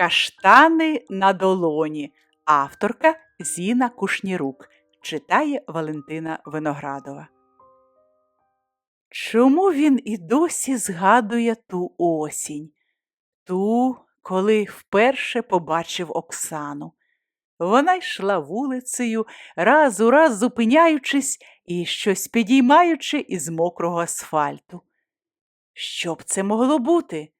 Каштани на долоні. Авторка Зіна Кушнірук. Читає Валентина Виноградова. Чому він і досі згадує ту осінь? Ту, коли вперше побачив Оксану. Вона йшла вулицею, раз у раз зупиняючись і щось підіймаючи із мокрого асфальту. Що б це могло бути?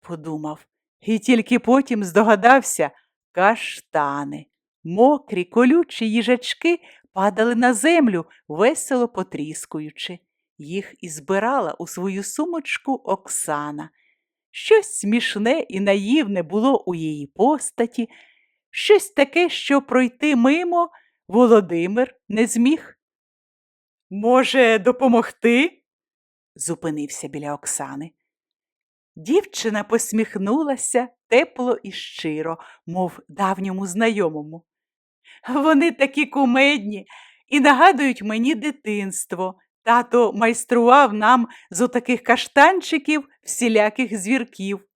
подумав, і тільки потім здогадався каштани. Мокрі, колючі їжачки падали на землю, весело потріскуючи. Їх і збирала у свою сумочку Оксана. Щось смішне і наївне було у її постаті, щось таке, що пройти мимо Володимир не зміг. Може, допомогти? зупинився біля Оксани. Дівчина посміхнулася тепло і щиро, мов давньому знайомому. Вони такі кумедні і нагадують мені дитинство. Тато майстрував нам з отаких каштанчиків всіляких звірків.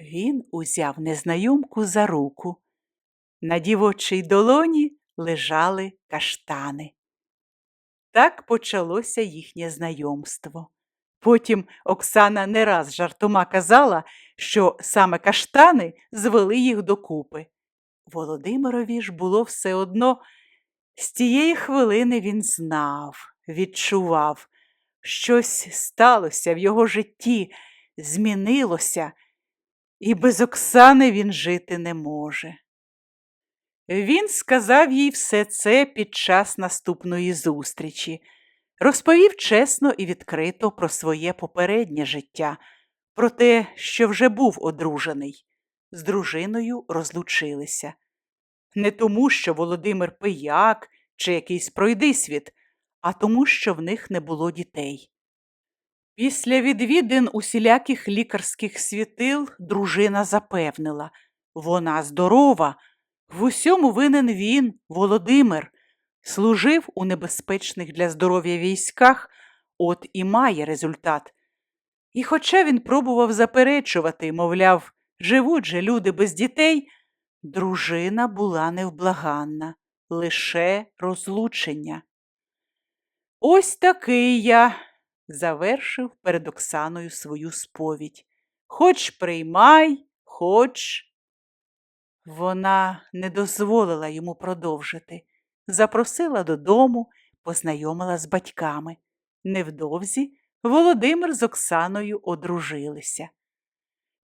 Він узяв незнайомку за руку. На дівочій долоні лежали каштани. Так почалося їхнє знайомство. Потім Оксана не раз жартома казала, що саме каштани звели їх докупи. Володимирові ж було все одно, з тієї хвилини він знав, відчував, щось сталося в його житті, змінилося, і без Оксани він жити не може. Він сказав їй все це під час наступної зустрічі, розповів чесно і відкрито про своє попереднє життя, про те, що вже був одружений. З дружиною розлучилися. Не тому, що Володимир пияк чи якийсь пройдисвіт, а тому, що в них не було дітей. Після відвідин усіляких лікарських світил дружина запевнила вона здорова, в усьому винен він, Володимир, служив у небезпечних для здоров'я військах, от і має результат. І хоча він пробував заперечувати, мовляв, живуть же люди без дітей, дружина була невблаганна, лише розлучення. Ось такий я, завершив перед Оксаною свою сповідь. Хоч приймай, хоч. Вона не дозволила йому продовжити, запросила додому, познайомила з батьками. Невдовзі Володимир з Оксаною одружилися.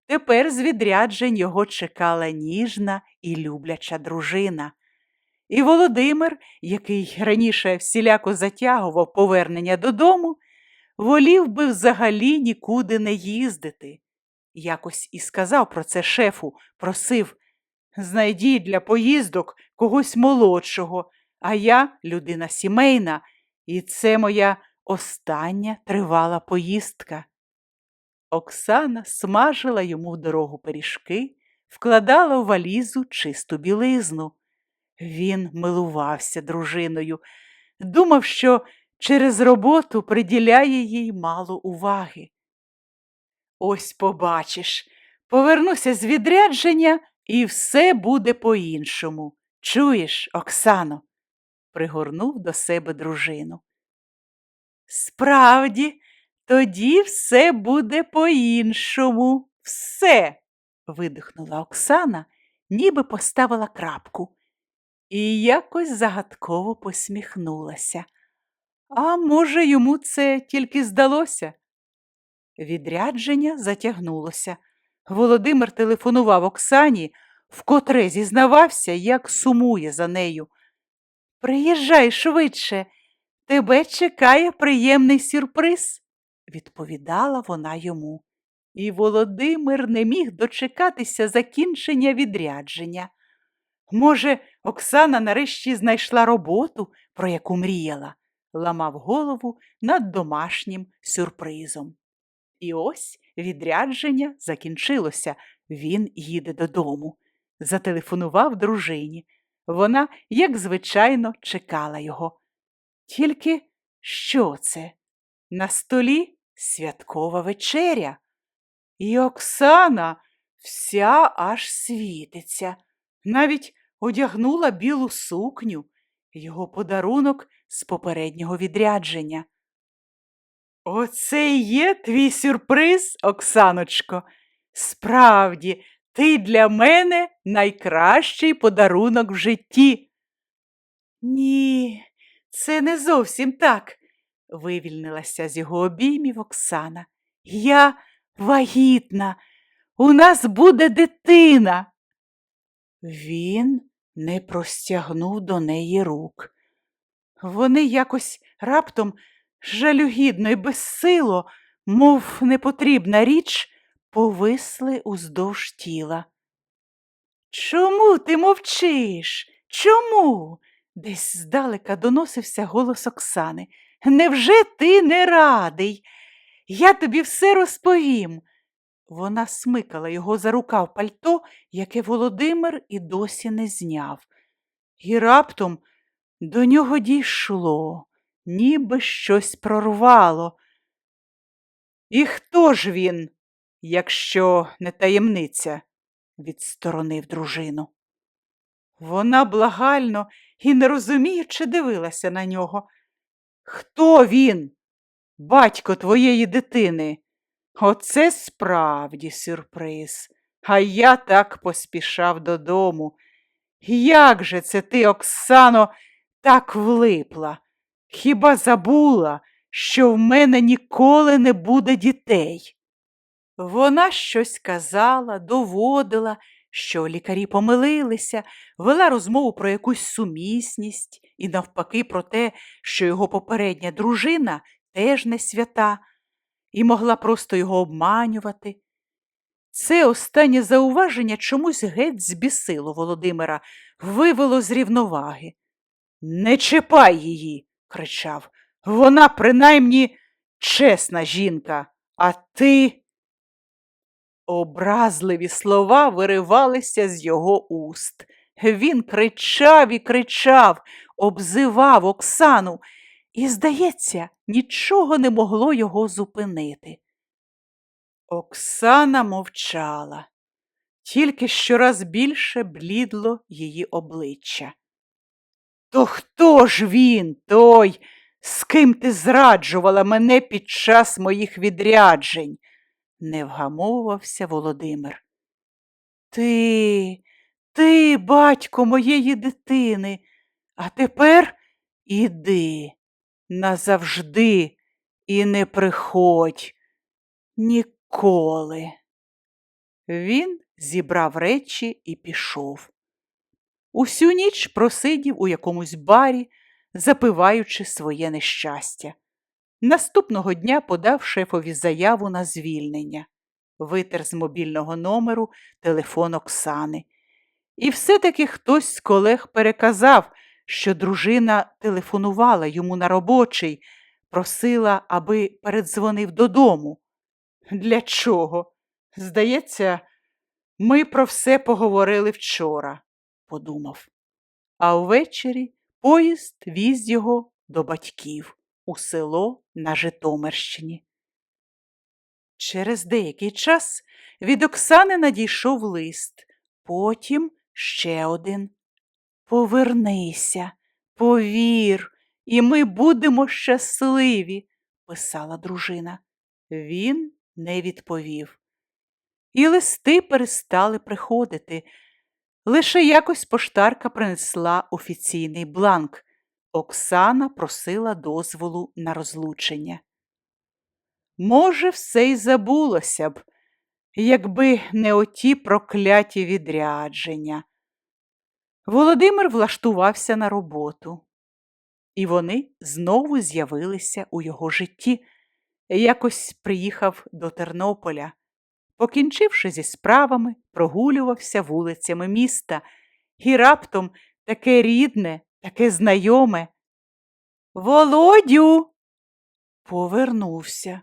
Тепер з відряджень його чекала ніжна і любляча дружина. І Володимир, який раніше всіляко затягував повернення додому, волів би взагалі нікуди не їздити. Якось і сказав про це шефу, просив знайдіть для поїздок когось молодшого, а я людина сімейна, і це моя остання тривала поїздка. Оксана смажила йому в дорогу пиріжки, вкладала в валізу чисту білизну. Він милувався дружиною, думав, що через роботу приділяє їй мало уваги. Ось побачиш, повернуся з відрядження, і все буде по-іншому. Чуєш, Оксано? Пригорнув до себе дружину. Справді, тоді все буде по-іншому. Все. видихнула Оксана, ніби поставила крапку, і якось загадково посміхнулася. А може, йому це тільки здалося? Відрядження затягнулося. Володимир телефонував Оксані, вкотре зізнавався, як сумує за нею. Приїжджай швидше, тебе чекає приємний сюрприз, відповідала вона йому. І Володимир не міг дочекатися закінчення відрядження. Може, Оксана нарешті знайшла роботу, про яку мріяла, ламав голову над домашнім сюрпризом. І ось відрядження закінчилося, він їде додому. Зателефонував дружині. Вона, як звичайно, чекала його. Тільки що це? На столі святкова вечеря. І Оксана вся аж світиться, навіть одягнула білу сукню, його подарунок з попереднього відрядження. Оце й є твій сюрприз, Оксаночко. Справді, ти для мене найкращий подарунок в житті. Ні, це не зовсім так, вивільнилася з його обіймів Оксана. Я вагітна, у нас буде дитина. Він не простягнув до неї рук. Вони якось раптом жалюгідно і безсило, мов непотрібна річ, повисли уздовж тіла. Чому ти мовчиш? Чому? Десь здалека доносився голос Оксани. Невже ти не радий? Я тобі все розповім. Вона смикала його за рукав пальто, яке Володимир і досі не зняв. І раптом до нього дійшло, ніби щось прорвало. І хто ж він, якщо не таємниця? відсторонив дружину. Вона благально і нерозуміючи дивилася на нього. Хто він? Батько твоєї дитини? Оце справді сюрприз. А я так поспішав додому. Як же це ти, Оксано, так влипла? Хіба забула, що в мене ніколи не буде дітей? Вона щось казала, доводила, що лікарі помилилися, вела розмову про якусь сумісність і, навпаки, про те, що його попередня дружина теж не свята, і могла просто його обманювати. Це останнє зауваження чомусь геть збісило Володимира, вивело з рівноваги. Не чіпай її, кричав. Вона принаймні чесна жінка, а ти. Образливі слова виривалися з його уст. Він кричав і кричав, обзивав Оксану, і, здається, нічого не могло його зупинити. Оксана мовчала, тільки щораз більше блідло її обличчя. То хто ж він, той, з ким ти зраджувала мене під час моїх відряджень? Не вгамовувався Володимир. Ти, ти, батько моєї дитини, а тепер іди назавжди і не приходь ніколи. Він зібрав речі і пішов. Усю ніч просидів у якомусь барі, запиваючи своє нещастя. Наступного дня подав шефові заяву на звільнення, витер з мобільного номеру телефон Оксани. І все-таки хтось з колег переказав, що дружина телефонувала йому на робочий, просила, аби передзвонив додому. Для чого? Здається, ми про все поговорили вчора, подумав. А ввечері поїзд віз його до батьків у село на Житомирщині. Через деякий час від Оксани надійшов лист, потім ще один. Повернися, повір, і ми будемо щасливі, писала дружина. Він не відповів. І листи перестали приходити. Лише якось поштарка принесла офіційний бланк. Оксана просила дозволу на розлучення. Може, все й забулося б, якби не оті прокляті відрядження. Володимир влаштувався на роботу, і вони знову з'явилися у його житті. Якось приїхав до Тернополя. Покінчивши зі справами, прогулювався вулицями міста, і раптом таке рідне, таке знайоме. Володю. Повернувся.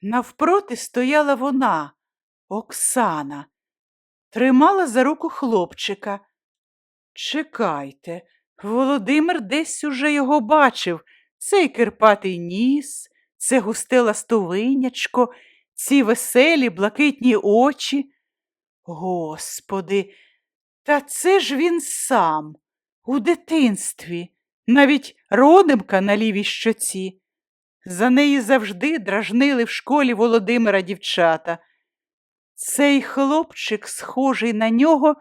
Навпроти стояла вона, Оксана, тримала за руку хлопчика. Чекайте, Володимир десь уже його бачив. Цей кирпатий ніс, це густе ластовинячко, ці веселі блакитні очі. Господи, та це ж він сам, у дитинстві, навіть родимка на лівій щоці. За неї завжди дражнили в школі Володимира дівчата. Цей хлопчик схожий на нього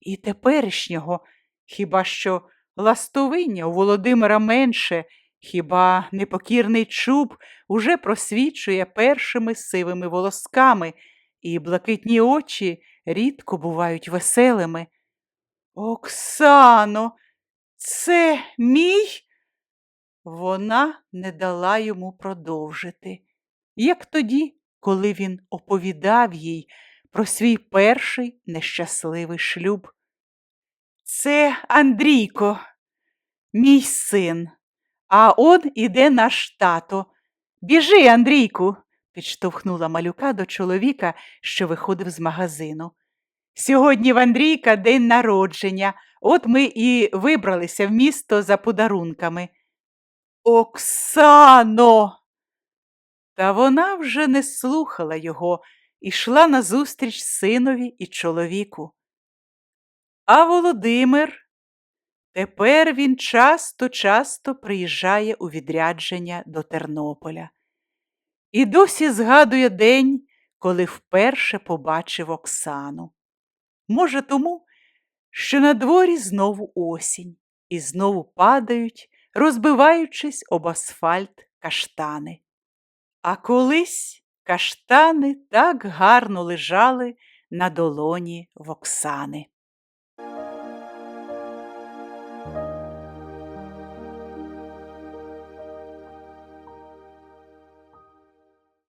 і теперішнього, хіба що ластовиння у Володимира менше, хіба непокірний чуб уже просвічує першими сивими волосками, і блакитні очі рідко бувають веселими. Оксано, це мій? Вона не дала йому продовжити, як тоді, коли він оповідав їй про свій перший нещасливий шлюб. Це Андрійко, мій син, а он іде наш тато. Біжи, Андрійку, підштовхнула малюка до чоловіка, що виходив з магазину. Сьогодні в Андрійка день народження, от ми і вибралися в місто за подарунками. Оксано. Та вона вже не слухала його і йшла назустріч синові і чоловіку. А Володимир тепер він часто-часто приїжджає у відрядження до Тернополя. І досі згадує день, коли вперше побачив Оксану. Може, тому, що на дворі знову осінь, і знову падають, розбиваючись об асфальт каштани. А колись каштани так гарно лежали на долоні в Оксани.